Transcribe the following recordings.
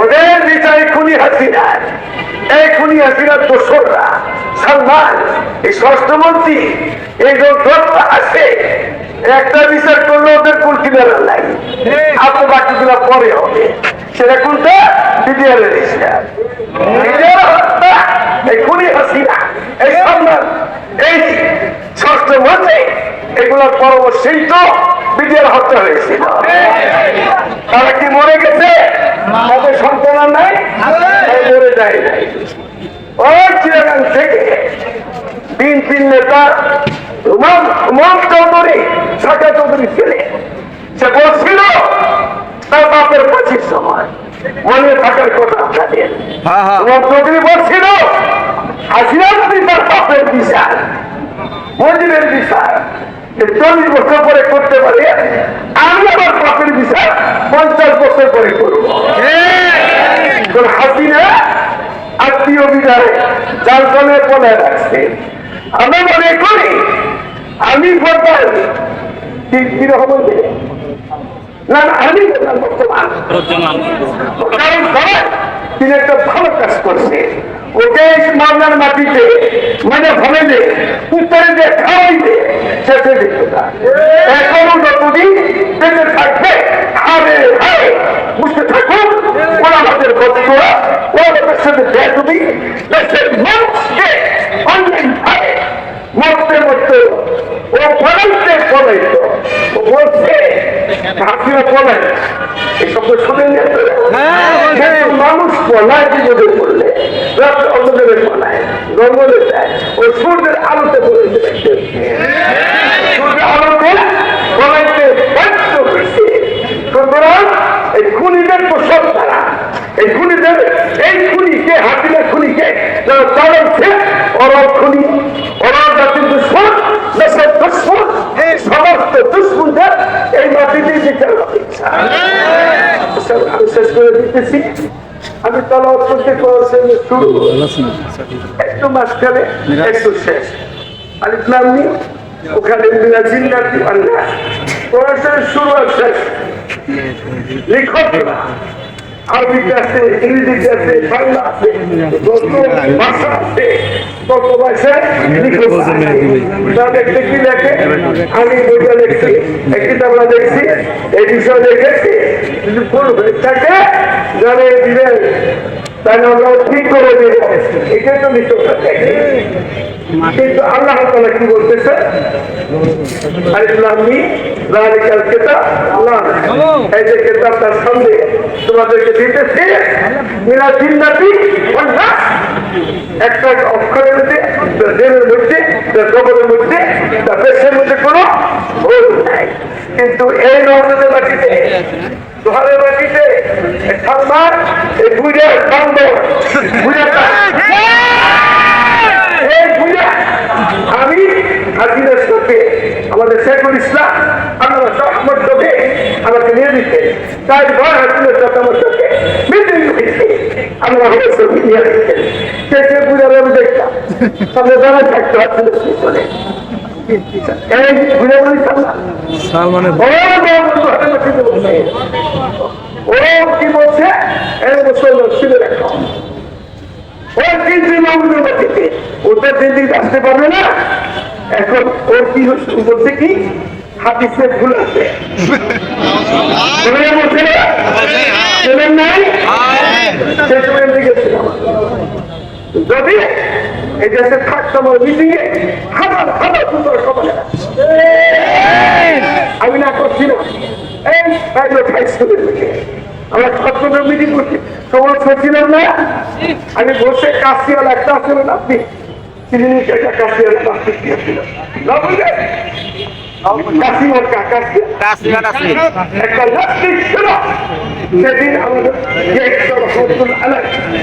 ওদের বিচার খুনি হাসিনার এই খুনি হাসিনার দোসররা, সালমান, এই ষষ্ঠমন্ত্রী এই যন্ত্রটা আছে, একটা বিচার করলে ওদের কুল কিনারা নাই। আপনার বাকিগুলো পরে হবে। সেটা কোনটা? বিডিআরের হিসাব বিডিআর হত্যা। এই খুনি হাসিনা, এই সালমান, এই ষষ্ঠ মন্ত্রী এগুলোর পরবর্তী তো বিডিআর হত্যা হয়েছিল। তারা কি মরে গেছে? তাদের সন্তান আর নাই? মরে যায়। ওই চিরাগান থেকে বিএনপির নেতা উমাম চৌধুরী সাকা চৌধুরী ছেলে সে বলছিল তার বাপের সময়। মনে থাকার কথা আপনাদের উমাম চৌধুরী বলছিল হাসিনা যদি তার বাপের বিচার মন্দিরের বিচার। যে চল্লিশ বছর পরে করতে পারে, আমি আমার বাপের বিচার পঞ্চাশ বছর পরে করব। হাসিনা আত্মীয় বিদারে জালকনে বলে রাখছে। আমি মনে করি, আমি হয়েছে? না আমি বর্তমান। তিনি একটা ভালো কাজ করছে। ওকে মামলার মাটিতে মানে ভরে দে উত্তরে দে খাওয়াই দে শেষে দিত না এখনও যতদিন বেঁচে থাকবে হারে হারে বুঝতে থাকুন। ওরা আমাদের বন্ধুরা ওরা আমাদের সাথে বেদবি দেশের মানুষকে অনলাইন ভাবে মরতে মরতে ও ফলাইতে ফলাইতো ও বলছে হাসিনা ফলাই এই শব্দ শুনে নিয়ে মানুষ পলায় বিপদে। পড়লে রাত্রে অন্ধকারে পলায় জঙ্গলে যায়, ও সূর্যের আলোতে পড়েছে সূর্যের আলোতে পলাইতে বাধ্য হয়েছে। সুতরাং এই খুনিদের পোষক তারা এই খুনিদের, এই খুনিকে হাতিলের খুনিকে যারা চালাচ্ছে ওরা খুনি। ওরা জাতির দুশ্মন, দেশের দুশ্মন, সমস্ত দুশ্মনদের এই মাটিতে বিচার হবে। আমি শেষ করে দিতেছি। আমি তলাওয়াত করতে করেছেন শুরু একটু মাঝখানে একটু শেষ। আর ইসলাম নি ওখানে মিনা জিন্নাতি আল্লাহ। পড়াশোনার শুরু আর শেষ। লেখকরা আরবিতে আছে ইংরেজিতে আছে বাংলা কি লেখে আমি বইটা দেখছি এই কিতাবটা দেখছি এই বিষয় দেখেছি, যদি থাকে জানে দিবেন। তাহলে আমরা ঠিক করে দেব। এটাই তো দেখে কিন্তু আল্লাহ তাআলা কি বলতেছে? তোমাদেরকে দিতেছে মিনা জিন্নাতি একটা অক্ষরের মধ্যে জেনের মধ্যে মধ্যে তার পেশের মধ্যে কোনো ভুল নাই। কিন্তু এই নর্মের বাটিতে ঘরের বাটিতে সালমান, এই বুঝে বান্ধব বুঝে এই বুঝে আমি হাজিরের সাথে আমাদের শেখুল ইসলাম আমরা সহমত লোকে আমাকে নিয়ে দিতে তাই ঘর হাজিরের সাথে আমার সাথে মিটিং আমরা আমাদের নিয়ে সে আমি দেখতাম সামনে থাকতে পিছনে। ও কি বলছে? এই মুসলমান শুনে রাখো। ওর কিন্তু মামুনের বাড়িতে ওটা যেদিন আসতে পারবে না, এখন ওর কি বলছে কি হাতিসে ভুল আছে ছেলে বলছে না? ছেলের? নাই? সে সময় আমি গেছিলাম। যদি এই দেশে থাকতাম মিটিং এ হাজার হাজার সুন্দর সবাই আমি না করছি না। এই স্কুলের থেকে আমরা ছাত্রদের মিটিং করছি। সমাজ হচ্ছিলাম না? আমি বসে কাশিওয়ালা একটা আসলে আপনি চিনি একটা কাশিওয়ালা আপনি দিয়েছিল না বুঝলেন সেদিন আমাদের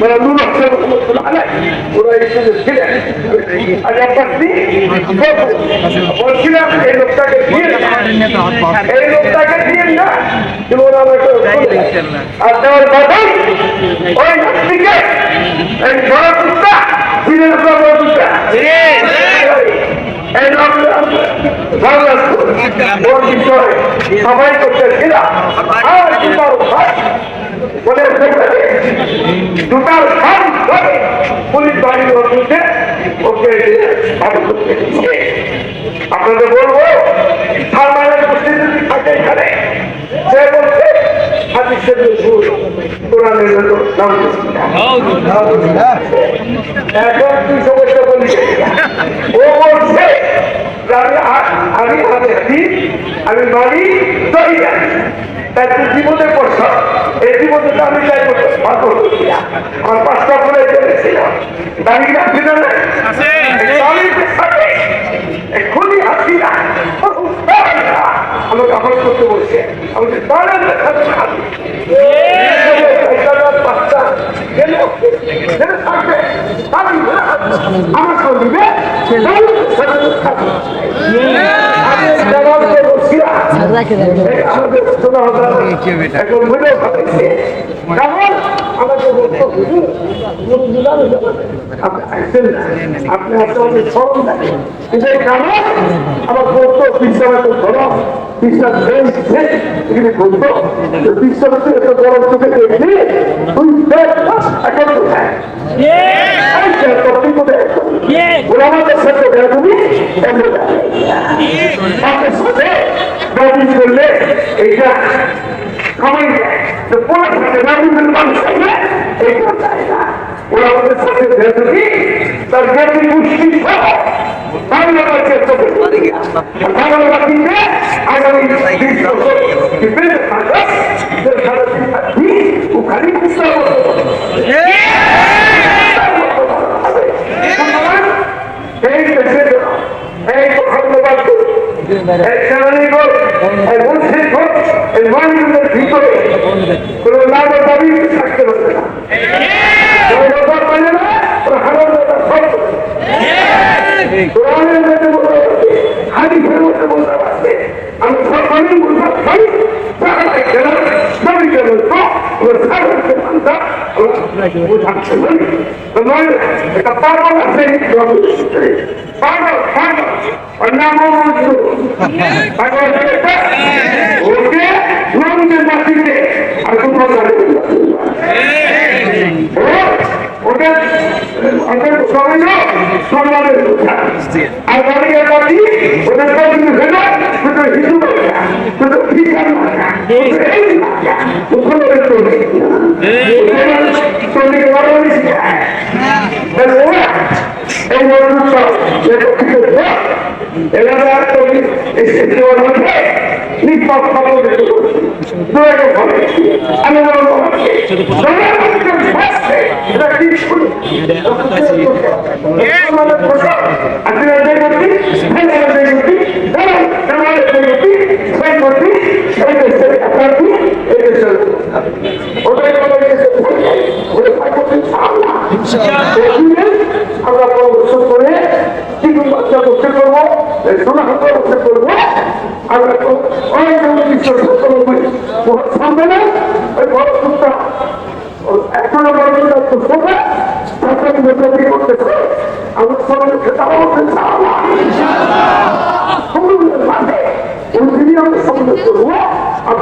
মানে বলছিলাম এই লোকটাকে দিয়ে। এই লোকটাকে দিয়ে না জীবন আমাকে আর দেওয়ার বাদাই ওই নাস্তিকে এই বড় কুত্তা দিনের পর বড় কুত্তা এই সবাই করতেছিল আর দুটার ভাই বলে দুটার ভাই পুলিশ বাড়ির অফিসে আপনাদের বলব সালমানের যদি থাকে এখানে সে বলছে হাদিসের ভুল, কোরআনের নাম এখন তুই সমস্যা বলি ও বলছে যে আমি আমি হাদিসি আমি মানি তাই তুই জীবনে পড়ছ এই জীবনে তো আমি যাই না। আমার পাঁচটা করে চলেছিলাম দাঁড়িয়ে রাখছি না এক্ষুনি হাসি না। আমাকে আহ্বান করতে বলছে আমাকে দাঁড়ান বাচ্চা গেল। থাকবে। আমার সঙ্গে। তো? আপনি আসতে আমাদের স্মরণ দেখেন কিন্তু এই কারণে আমার বলতো বিশ্বাস ধরো বিশ্বাস বেশ বেশ এখানে বলতো বিশ্বাস এত গরম চোখে দেখলি এখন কোথায় সাথে তুমি দাবি করলে এইটা তো পড়ার সাথে দাবি করলে মানুষ চাইবে এইটা চায় না। ওরা আমাদের সাথে দেখা তুমি তার জ্ঞাতি পুষ্টি সহ বাংলা রাজ্যের চোখে বাংলা রাজ্যে আগামী বিশ বছর দেশের এই ধন্যবাদ এই সেনানিগণ এই মুন্সিগণ এই মানুষের ভিতরে কোনো লাভ দাবি থাকতে পারবে না কোনো ব্যাপার সবাই কথা আর বাড়ির বাড়ি ওদের হিন্দু ভাষা শুধু খ্রিস্টান ভাষা ওরা এই মধ্যে দূরে ফলে আমি বলব আপনারা আমরা পরামর্শ করে চিকুন বাচ্চা করতে করব সোনা করতে করব আমরা অনেক বিশ্বাস সামনে না ওই বড় সুস্থা একটা নম্বর তো শোভা তারপরে মোটামুটি করতেছে আমার সবাই খেতাও সমুদ্রের মাঝে ইঞ্জিনিয়ার সম্বন্ধে করব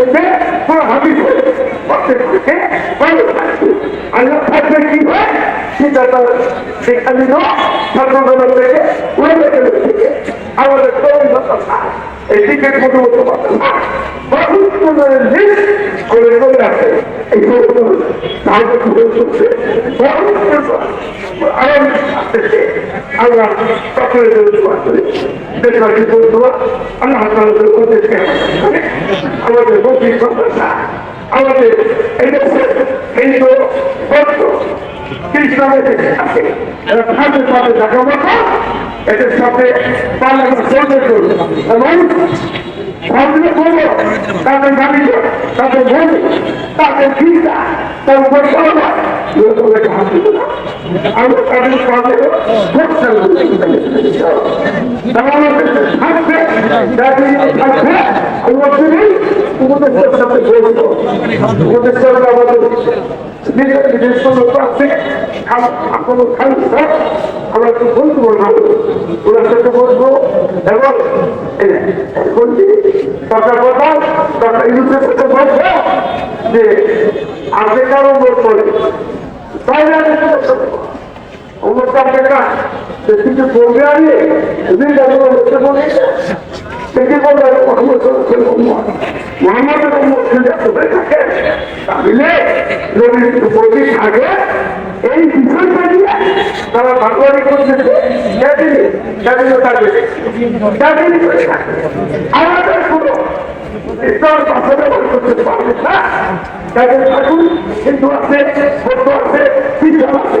মধ্যে পুরো হাবিবে প্রত্যেককে ভালো থাকবে আল্লাহ থাকবে কি হয়? সেটা তার সেখানে ছাত্রদল থেকে উড়ে থেকে আমাদের তরুণ মতো কথা বহুত লিস্ট করে চলে আসে এই সমস্ত সাহায্য করে করছে আল্লাহ সকলে দেশবাসী বলতো আল্লাহ তাআলা আমাদের আমাদের এই দেশে হিন্দু, বৌদ্ধ খ্রিস্টানের আছে এরা থাকতে পাবে টাকা মতো এদের সাথে পার্লামেন্ট চলবে এবং সবগুলো করব তাদের বাণিজ্য তাদের ভূমি তাদের চিন্তা তার উপর সরকার আমরা তাদের সাথে থাকবে থাকবে উপদেশের সাথে বলতো উপদেশের আমাদের নিজের নিজের বলতে বলব ওনার সাথে বলব এবং সরকার কথা সরকার ইউনিটের সাথে বলব যে আপনি কারও তাই না অমুক সে কিছু বলবে আমি হচ্ছে বলে মোহাম্মদ মোহাম্মদের মধ্যে থাকে তাহলে নবীর বলি থাকে এই বিষয়টা নিয়ে তারা ভাগবাড়ি করতেছে সেদিনই সেদিনও থাকবে সেদিনই করে থাকে আমাদের কোনো ইসলাম পাশে করতে পারবে না সেদিন থাকুন হিন্দু আছে বৌদ্ধ আছে খ্রিস্টান আছে